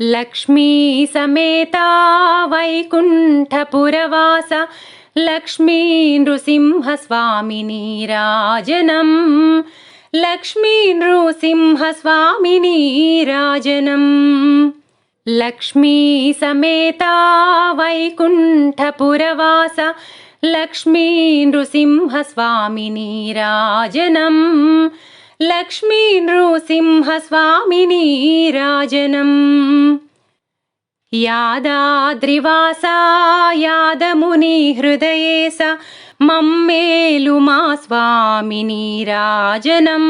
लक्ष्मी समेता वैकुण्ठपुरवास लक्ष्मी नृसिंहस्वामिनी राजनम् लक्ष्मी नृसिंहस्वामिनी राजनम् लक्ष्मी समेता वैकुण्ठपुरवास लक्ष्मी नृसिंहस्वामिनी राजनम् लक्ष्मी नृसिंहस्वामिनी राजनम् यादाद्रिवासा यादमुनिहृदये स मम्मेलुमा स्वामिनी राजनम्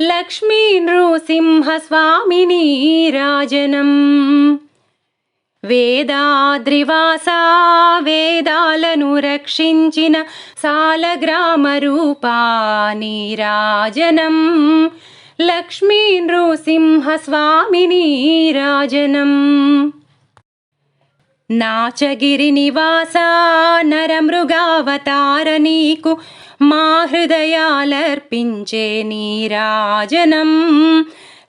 लक्ष्मी नृसिंहस्वामिनी राजनम् వేదాద్రివాసా వేదాలను రక్షించిన సాలగ్రామరూపా నీరాజనం. లక్ష్మీ నృసింహస్వామిని రాజనం నాచగిరి నివాస నరమృగావతార నీకు మా హృదయాలర్పించే నీరాజనం.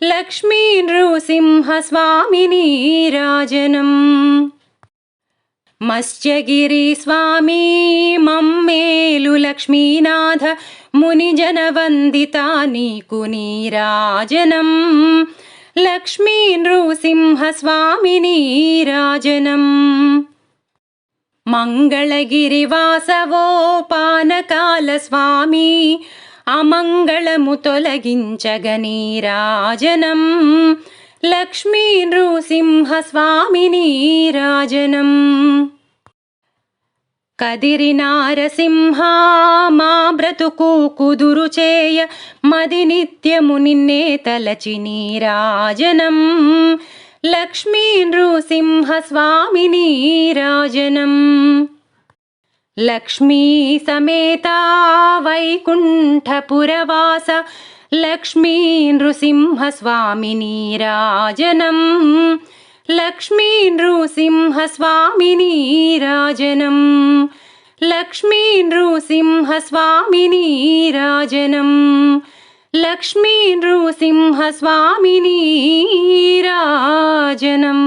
लक्ष्मी नृसिंहस्वामिनीराजनम् मस्यगिरिस्वामी मम् मेलु लक्ष्मीनाथ मुनिजनवन्दिता नीकुनीराजनम् लक्ष्मी नृसिंहस्वामिनी राजनम्। मङ्गलगिरिवासवोपानकालस्वामी అమంగళము తొలగించగని రాజనం లక్ష్మీ నృసింహస్వామిని రాజనం. కదిరి నారసింహ మా బ్రతుకు కుదురు చేయ మది నిత్యము నిన్నే తలచి నీరాజనం. లక్ష్మీ నృసింహ స్వామిని రాజనం. लक्ष्मीसमेता वैकुण्ठपुरवास लक्ष्मी नृसिंहस्वामिनी राजनम् लक्ष्मी नृसिंहस्वामिनी राजनम् लक्ष्मी नृसिंहस्वामिनी राजनम् लक्ष्मी नृसिंहस्वामिनी राजनम्